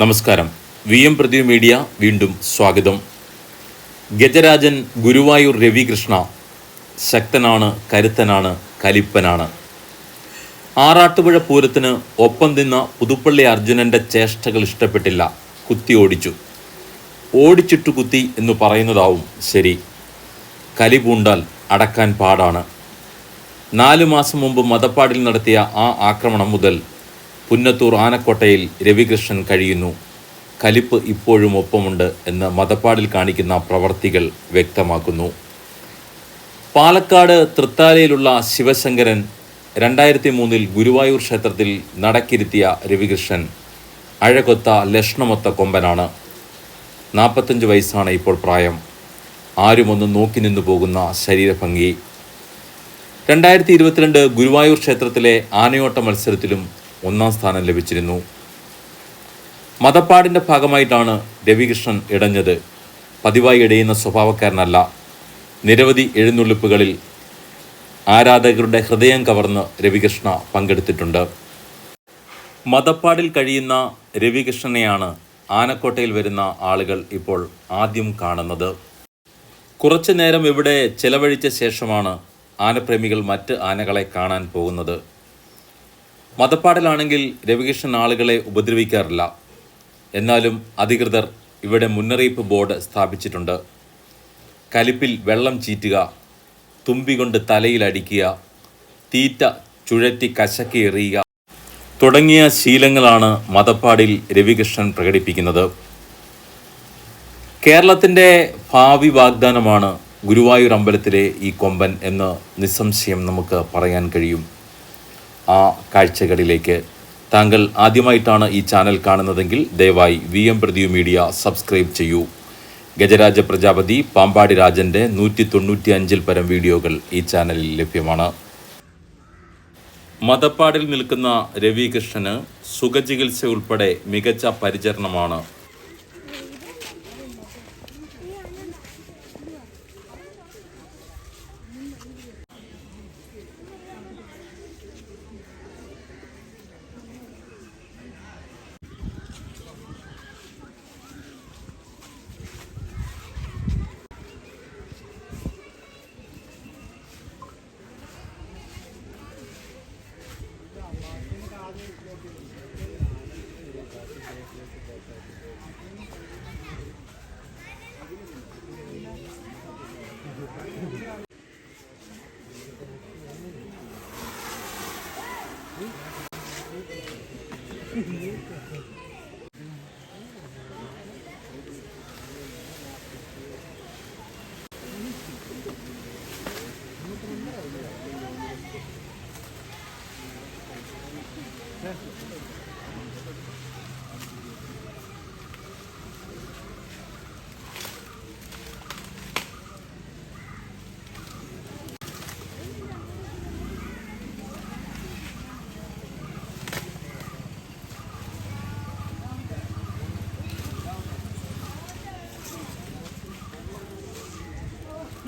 നമസ്കാരം. V M പ്രതിവ് media വീണ്ടും സ്വാഗതം. ഗജരാജൻ ഗുരുവായൂർ രവികൃഷ്ണ ശക്തനാണ് കരുത്തനാണ് കലിപ്പനാണ്. ആറാട്ടുപുഴ പൂരത്തിന് ഒപ്പം നിന്ന പുതുപ്പള്ളി അർജുനന്റെ ചേഷ്ടകൾ ഇഷ്ടപ്പെട്ടില്ല. കുത്തി ഓടിച്ചു. ഓടിച്ചിട്ടു കുത്തി എന്ന് പറയുന്നതാവും ശരി. കലി പൂണ്ടാൽ അടക്കാൻ പാടാണ്. നാലു മാസം മുമ്പ് മതപ്പാടിൽ നടത്തിയ ആ ആക്രമണം മുതൽ പുന്നത്തൂർ ആനക്കോട്ടയിൽ രവികൃഷ്ണൻ കഴിയുന്നു. കലിപ്പ് ഇപ്പോഴും ഒപ്പമുണ്ട് എന്ന് മതപ്പാടിൽ കാണിക്കുന്ന പ്രവർത്തികൾ വ്യക്തമാക്കുന്നു. പാലക്കാട് തൃത്താലയിലുള്ള ശിവശങ്കരൻ രണ്ടായിരത്തി മൂന്നിൽ ഗുരുവായൂർ ക്ഷേത്രത്തിൽ നടക്കിരുത്തിയ രവികൃഷ്ണൻ അഴകൊത്ത ലക്ഷണമൊത്ത കൊമ്പനാണ്. നാൽപ്പത്തഞ്ച് വയസ്സാണ് ഇപ്പോൾ പ്രായം. ആരുമൊന്ന് നോക്കി നിന്നു പോകുന്ന ശരീരഭംഗി. രണ്ടായിരത്തി ഇരുപത്തിരണ്ട് ഗുരുവായൂർ ക്ഷേത്രത്തിലെ ആനയോട്ട മത്സരത്തിലും ഒന്നാം സ്ഥാനം ലഭിച്ചിരുന്നു. മതപ്പാടിന്റെ ഭാഗമായിട്ടാണ് രവികൃഷ്ണൻ ഇടഞ്ഞത്. പതിവായി ഇടയുന്ന സ്വഭാവക്കാരനല്ല. നിരവധി എഴുന്നള്ളിപ്പുകളിൽ ആരാധകരുടെ ഹൃദയം കവർന്ന് രവികൃഷ്ണ പങ്കെടുത്തിട്ടുണ്ട്. മതപ്പാടിൽ കഴിയുന്ന രവികൃഷ്ണനെയാണ് ആനക്കോട്ടയിൽ വരുന്ന ആളുകൾ ഇപ്പോൾ ആദ്യം കാണുന്നത്. കുറച്ചു നേരം ഇവിടെ ചെലവഴിച്ച ശേഷമാണ് ആനപ്രേമികൾ മറ്റ് ആനകളെ കാണാൻ പോകുന്നത്. മതപ്പാടിലാണെങ്കിൽ രവികൃഷ്ണൻ ആളുകളെ ഉപദ്രവിക്കാറില്ല. എന്നാലും അധികൃതർ ഇവിടെ മുന്നറിയിപ്പ് ബോർഡ് സ്ഥാപിച്ചിട്ടുണ്ട്. കലിപ്പിൽ വെള്ളം ചീറ്റുക തുമ്പി കൊണ്ട് തലയിൽ അടിക്കുക തീറ്റ ചുഴറ്റി കശക്കി എറിയുക തുടങ്ങിയ ശീലങ്ങളാണ് മതപ്പാടിൽ രവികൃഷ്ണൻ പ്രകടിപ്പിക്കുന്നത്. കേരളത്തിന്റെ ഭാവി വാഗ്ദാനമാണ് ഗുരുവായൂർ അമ്പലത്തിലെ ഈ കൊമ്പൻ എന്ന് നിസ്സംശയം നമുക്ക് പറയാൻ കഴിയും. ആ കാഴ്ചകളിലേക്ക്. താങ്കൾ ആദ്യമായിട്ടാണ് ഈ ചാനൽ കാണുന്നതെങ്കിൽ ദയവായി വി എം പ്രതിയു മീഡിയ സബ്സ്ക്രൈബ് ചെയ്യൂ. ഗജരാജ പ്രജാപതി പാമ്പാടി രാജന്റെ നൂറ്റി തൊണ്ണൂറ്റി അഞ്ചിൽ പരം വീഡിയോകൾ ഈ ചാനലിൽ ലഭ്യമാണ്. മതപ്പാടിൽ നിൽക്കുന്ന രവികൃഷ്ണന് സുഖചികിത്സ ഉൾപ്പെടെ മികച്ച പരിചരണമാണ്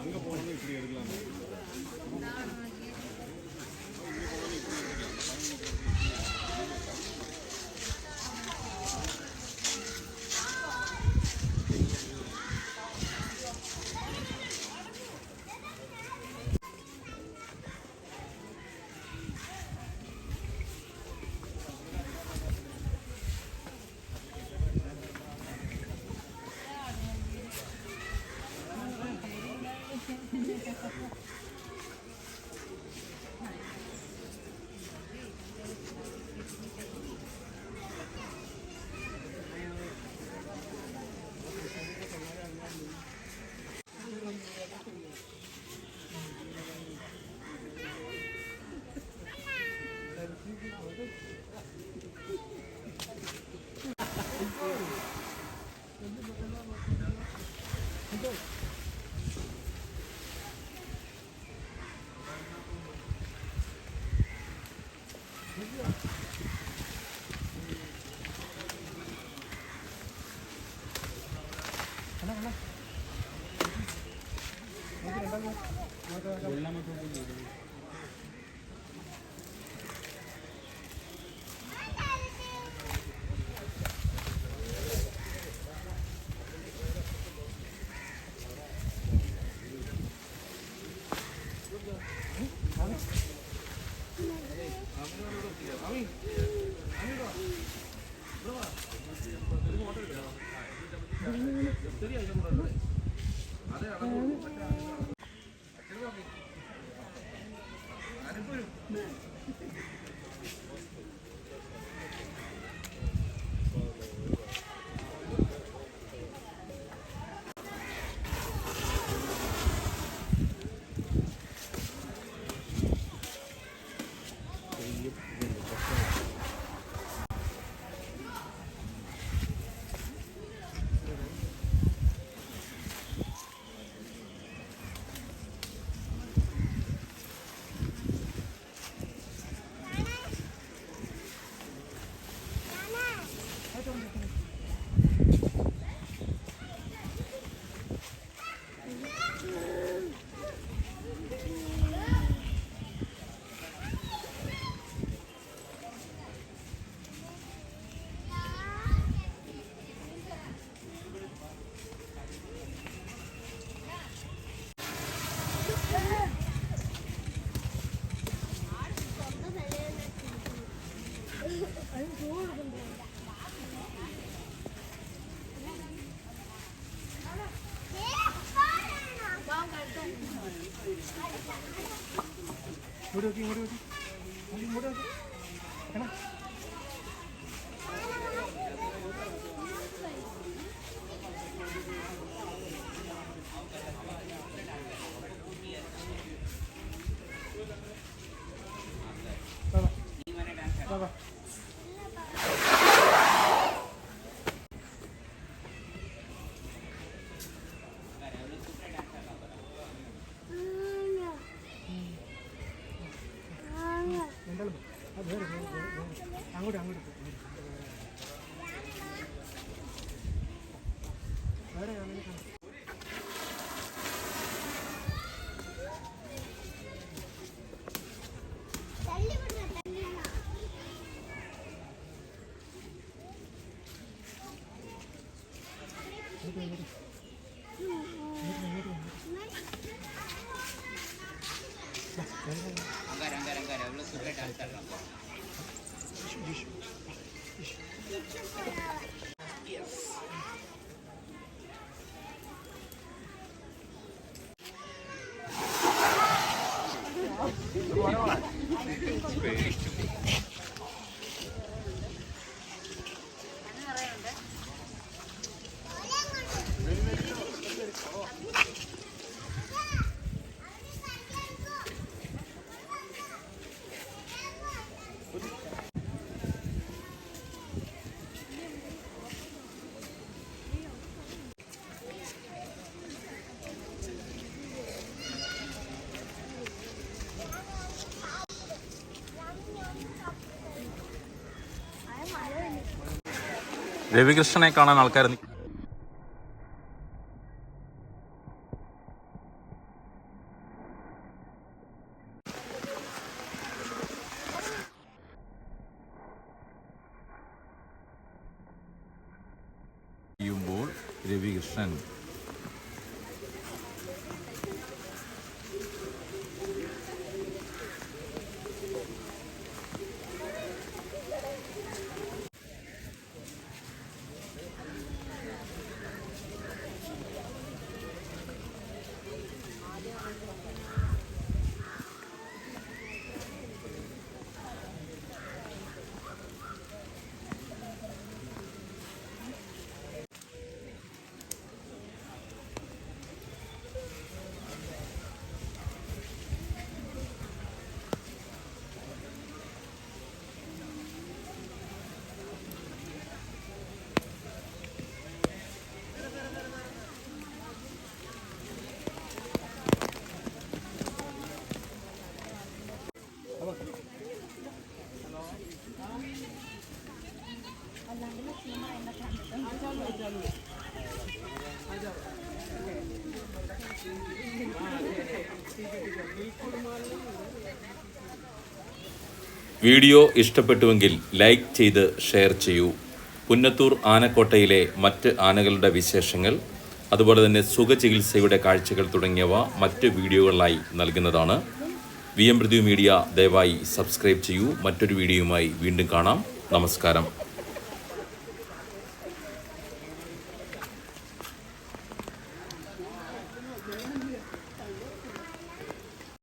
அங்கே போனது இப்படி எடுக்கலாம் ഞാനിപ്പോ ഇങ്ങോട്ട് നോക്കി ഇങ്ങോട്ട് നോക്കി ഇങ്ങോട്ട് നോക്കി എങ്ങനെ വാ വാ എന്തായാലും 你吃过呀。രവികൃഷ്ണനെ കാണാൻ ആൾക്കാർ ചെയ്യുമ്പോൾ രവികൃഷ്ണൻ വീഡിയോ ഇഷ്ടപ്പെട്ടുവെങ്കിൽ ലൈക്ക് ചെയ്ത് ഷെയർ ചെയ്യൂ. പുന്നത്തൂർ ആനക്കോട്ടയിലെ മറ്റ് ആനകളുടെ വിശേഷങ്ങൾ അതുപോലെ തന്നെ സുഖചികിത്സയുടെ കാഴ്ചകൾ തുടങ്ങിയവ മറ്റ് വീഡിയോകളിലായി നൽകുന്നതാണ്. വി എം മീഡിയ ദയവായി സബ്സ്ക്രൈബ് ചെയ്യൂ. മറ്റൊരു വീഡിയോയുമായി വീണ്ടും കാണാം. നമസ്കാരം.